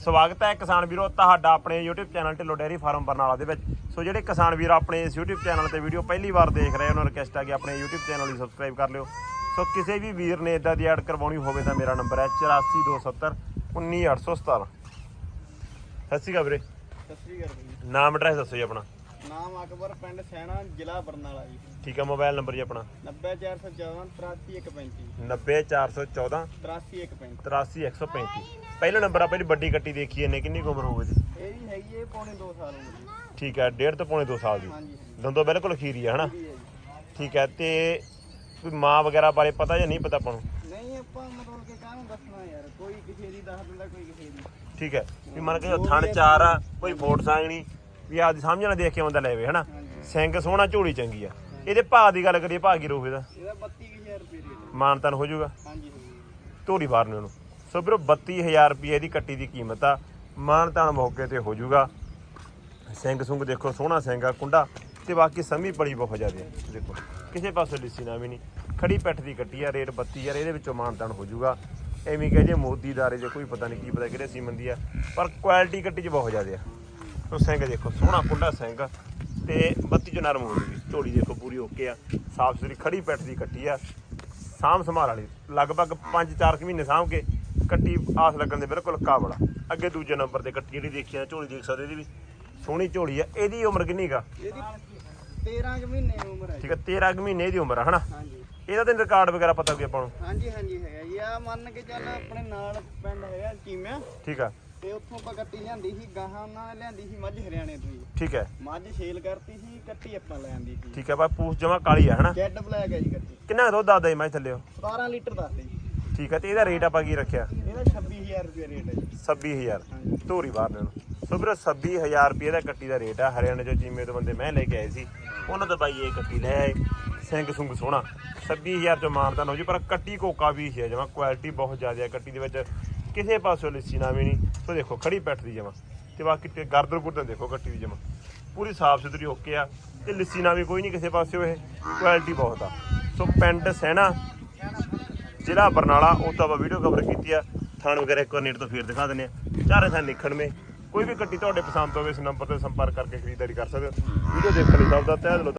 ਸਵਾਗਤ ਹੈ ਕਿਸਾਨ ਵੀਰੋ ਤੁਹਾਡਾ ਆਪਣੇ YouTube channel Dhillon dairy farm Barnala ਦੇ ਵਿੱਚ। ਸੋ ਜਿਹੜੇ ਕਿਸਾਨ ਵੀਰ ਆਪਣੇ ਇਸ YouTube ਚੈਨਲ ਤੇ ਵੀਡੀਓ ਪਹਿਲੀ ਵਾਰ ਦੇਖ ਰਹੇ ਉਹਨਾਂ ਰਿਕਵੈਸਟ ਹੈ ਕਿ ਆਪਣੇ YouTube ਚੈਨਲ ਨੂੰ ਸਬਸਕ੍ਰਾਈਬ ਕਰ ਲਿਓ। ਸੋ ਕਿਸੇ ਵੀ ਵੀਰ ਨੇ ਇਦਾਂ ਦੀ ਐਡ ਕਰਵਾਉਣੀ ਹੋਵੇ ਤਾਂ ਮੇਰਾ ਨੰਬਰ ਹੈ 8427 19817 ਸਤਿ ਸ਼੍ਰੀ ਅਕਾਲ ਵੀਰੇ। ਸਤਿ ਸ੍ਰੀ ਅਕਾਲ ਜੀ। ਨਾਮ ਐਡਰੈਸ ਦੱਸੋ ਜੀ ਆਪਣਾ। ਨਾਮ ਅਕਬਰ ਪਿੰਡ ਸੈਣਾ ਜ਼ਿਲ੍ਹਾ ਬਰਨਾਲਾ ਜੀ। ਠੀਕ ਹੈ ਮੋਬਾਈਲ ਨੰਬਰ ਜੀ ਆਪਣਾ। 90414 83135 90414 83135 83135 ਪਹਿਲਾ ਨੰਬਰ ਆਪਾਂ ਜਿਹੜੀ ਵੱਡੀ ਕੱਟੀ ਦੇਖੀ ਇਹਨੇ ਕਿੰਨੀ ਕੁ ਉਮਰ ਹੋਵੇ ਜੀ ਇਹਦੀ ਹੈਗੀ ਹੈ ਪੌਣੇ 2 ਸਾਲ ਦੀ ਠੀਕ ਹੈ ਡੇਢ ਤੋਂ ਪੌਣੇ 2 ਸਾਲ ਦੀ। ਹਾਂਜੀ ਹਾਂਜੀ। ਦੰਦੋਂ ਬਿਲਕੁਲ ਖੀਰੀ ਹੈ ਹਨਾ? ਇਹ ਹੈ ਜੀ। ਠੀਕ ਹੈ ਤੇ ਕੋਈ ਮਾਂ ਵਗੈਰਾ ਬਾਰੇ ਪਤਾ ਜਾਂ ਨਹੀਂ ਪਤਾ ਆਪਾਂ ਨੂੰ? ਨਹੀਂ ਆਪਾਂ ਮਤਲਬ ਕਿ ਕਾਹਨੂੰ ਦੱਸਣਾ ਯਾਰ ਕੋਈ ਕਿਸੇ ਦੀ ਦੱਸ ਦਿੰਦਾ ਕੋਈ ਕਿਸੇ ਦੀ। ਠੀਕ ਹੈ ਵੀ ਮੰਨ ਕੇ ਥਣ ਚਾਰ ਆ ਕੋਈ ਫੋਟ ਸਾਂਗਣੀ ਵੀ ਆਪਦੀ ਸਮਝ ਨਾਲ ਦੇਖ ਕੇ ਬੰਦਾ ਲੈਵੇ ਹਨਾ? ਸਿੰਘ ਸੋਹਣਾ ਝੋਲੀ ਚੰਗੀ ਆ। ਇਹਦੇ ਭਾਅ ਦੀ ਗੱਲ ਕਰੀਏ ਭਾਅ ਕੀ ਰੋਵੇ ਦਾ ਇਹਦਾ 32000 ਰੁਪਏ ਰੇਟ ਮਾਨਤਨ ਹੋ ਜਾਊਗਾ। ਹਾਂਜੀ ਹਾਂਜੀ। ਧੋਰੀ ਫਾਰਨੇ ਨੂੰ ਸੋ ਵੀਰੋ 32000 ਰੁਪਏ ਦੀ ਕੱਟੀ ਦੀ ਕੀਮਤ ਆ। ਮਾਨਤਨ ਮੌਕੇ ਤੇ ਹੋ ਜਾਊਗਾ। ਸਿੰਘ ਸੁੰਗ ਦੇਖੋ, ਸੋਹਣਾ ਸਿੰਘ ਆ, ਕੁੰਡਾ ਤੇ ਬਾਕੀ ਸਮੀ ਬੜੀ ਬਹੁਤ ਜ਼ਿਆਦੇ ਆ। ਦੇਖੋ, ਕਿਸੇ ਪਾਸੇ ਲਿੱਸੀ ਨਾ ਵੀ ਨਹੀਂ। ਖੜੀ ਪੈਠ ਦੀ ਕੱਟੀ ਆ, ਰੇਟ 32000 ਇਹਦੇ ਵਿੱਚੋਂ ਮਾਨਤਨ ਹੋ ਜਾਊਗਾ। ਐਵੇਂ ਕਹੇ ਜੇ ਮੋਦੀ ਦਾਰੇ ਜੇ ਕੋਈ ਪਤਾ ਨਹੀਂ ਕੀ ਪਤਾ ਕਿਹੜੇ ਸੀਮਨ ਦੀ ਆ, ਪਰ ਕੁਆਲਿਟੀ ਕੱਟੀ 'ਚ ਬਹੁਤ ਜ਼ਿਆਦੇ ਆ। ਸੋ ਸਿੰਘ ਦੇਖੋ, ਸੋਹਣਾ ਕੁੰਡਾ ਸਿੰਘ ਤੇ ਬੱਤੀ 'ਚੋਂ ਨਰਮ ਹੋ ਜੂਗੀ ਝੋਲੀ ਦੇਖੋ, ਪੂਰੀ ਓਕੇ ਆ। ਸਾਫ਼ ਸੁਥਰੀ ਖੜੀ ਪੈਠ ਦੀ ਕੱਟੀ ਆ। ਸਾਂਭ ਸੰਭਾਲ ਵਾਲੀ, ਲਗਭਗ 5-4 ਮਹੀਨੇ ਸਾਂਭ ਕੇ ਕੱਟੀ ਆਸ ਲੱਗਣ ਦੇ ਬਿਲਕੁਲ ਕਾਬਲ ਆ। ਅੱਗੇ ਦੂਜੇ ਨੰਬਰ ਤੇ ਕੱਟੀ ਜਿਹੜੀ ਦੇਖੀ ਆ ਝੋਲੀ ਦੇਖ ਸਕਦੇ ਇਹਦੀ ਵੀ। ਸੋਹਣੀ ਝੋਲੀ ਆ। ਇਹਦੀ ਉਮਰ ਕਿੰਨੀ ਕਾ ਇਹਦੀ 13 ਕੁ ਮਹੀਨੇ ਉਮਰ ਹੈ। ਠੀਕ ਆ 13 ਕੁ ਮਹੀਨੇ ਦੀ ਉਮਰ ਆ ਹਨਾ? ਹਾਂਜੀ। ਇਹਦਾ ਤੇ ਰਿਕਾਰਡ ਵਗੈਰਾ ਪਤਾ ਕੋਈ ਆਪਾਂ ਨੂੰ? ਹਾਂਜੀ ਹਾਂਜੀ ਹੈਗਾ ਜੀ। ਆ ਮੰਨ ਕੇ ਚੱਲ ਆਪਣੇ ਨਾਲ ਪਿੰਡ ਹੈਗਾ ਚੀਮਿਆ। ਠੀਕ ਆ। ਤੇ ਉੱਥੋਂ ਆਪਾਂ ਕੱਟੀ ਲਿਆਂਦੀ ਸੀ ਗਾਹਾਂ ਉਹਨਾਂ ਨੇ ਲਿਆਂਦੀ ਸੀ ਮੱਝ ਹਰਿਆਣੇ ਤੋਂ ਜੀ। ਠੀਕ ਹੈ ਮੱਝ ਸੇਲ ਕਰਤੀ ਸੀ ਕੱਟੀ ਆਪਾਂ ਲੈ ਆਂਦੀ ਸੀ। ਠੀਕ ਹੈ ਬਾ ਪੂਛ ਜਮਾ ਕਾਲੀ ਆ ਹਨਾ? ਜੈਡ ਬਲੈਕ ਹੈ ਜੀ ਕੱਟੀ। ਕਿੰਨਾ ਦੁੱਧ ਆਦਾ ਜੀ ਮੈਂ ਥੱਲੇ 17 ਲੀਟਰ ਦੱਸਦੇ ਜੀ। ਠੀਕ ਹੈ ਤੇ ਇਹਦਾ ਰੇਟ ਆਪਾਂ ਕੀ ਰੱਖਿਆ? ਇਹਦਾ 26000 ਰੁਪਏ ਰੇਟ ਹੈ ਜੀ। 26000 ਹਾਂਜੀ ਧੋਰੀ ਬਾਹਰ ਨੂੰ ਸੋ ਵੀਰੋ 26000 ਰੁਪਏ ਦਾ ਕੱਟੀ ਦਾ ਰੇਟ ਆ। ਹਰਿਆਣੇ ਚੋਂ ਚੀਮੇ ਤੋਂ ਬੰਦੇ ਮੈਂ ਲੈ ਕੇ ਆਏ ਸੀ। ਉਹਨਾਂ ਤੋਂ ਬਾਈ ਇਹ ਕੱਟੀ ਲੈ ਆਏ। ਸਿੰਘ ਸੁੰਗ ਸੋਹਣਾ। 26000 ਚੋਂ ਮਾਨਦਾਨ ਹੋ ਜੀ ਪਰ ਕੱਟੀ ਕੋਕਾ ਵੀ ਹੈ ਜਮਾ। ਕੁਆਲਿਟੀ ਬਹੁਤ ਜ਼ਿਆਦਾ ਹੈ ਕੱਟੀ ਦੇ ਵਿੱਚ। ਕਿਸੇ ਪਾਸੋਂ ਲਿੱਸੀ ਨਾ ਵੀ ਨਹੀਂ ਸੋ ਦੇਖੋ ਖੜੀ ਪੈਠ ਦੀ ਜਮਾ। ਤੇ ਬਾਕੀ ਤੇ ਗਰਦਰ ਗੁਰਦਰ ਦੇਖੋ ਕੱਟੀ ਦੀ ਜਮਾ। ਪੂਰੀ ਸਾਫ਼ ਸੁਥਰੀ ਓਕੇ ਆ। ਤੇ ਲਿੱਸੀ ਨਾ ਵੀ ਕੋਈ ਨਹੀਂ ਕਿਸੇ ਪਾਸਿਓ ਇਹ। ਕੁਆਲਿਟੀ ਬਹੁਤ ਆ। ਸੋ ਪਿੰਡ ਸੈਣਾ ਜ਼ਿਲ੍ਹਾ ਬਰਨਾਲਾ, ਉਹ ਤਾਂ ਆਪਾਂ ਵੀਡੀਓ ਕਵਰ ਕੀਤੀ ਆ। ਥਾਣ ਵਗੈਰਾ ਇੱਕ ਵਾਰ ਨੇੜ ਤੋਂ ਫੇਰ ਦਿਖਾ ਦਿੰਦੇ ਆ। ਚਾਰੇ ਥਾਂ ਨਿਖੜਵੇਂ ਕੋਈ ਵੀ ਗੱਡੀ ਤੁਹਾਡੇ ਪਸੰਦ ਹੋਵੇ, ਇਸ ਨੰਬਰ ਤੇ ਸੰਪਰਕ ਕਰਕੇ ਖਰੀਦਦਾਰੀ ਕਰ ਸਕਦੇ ਹੋ। ਵੀਡੀਓ ਦੇਖਣ ਲਈ ਸਭ ਦਾ ਤਹਿ ਦਿਲੋਂ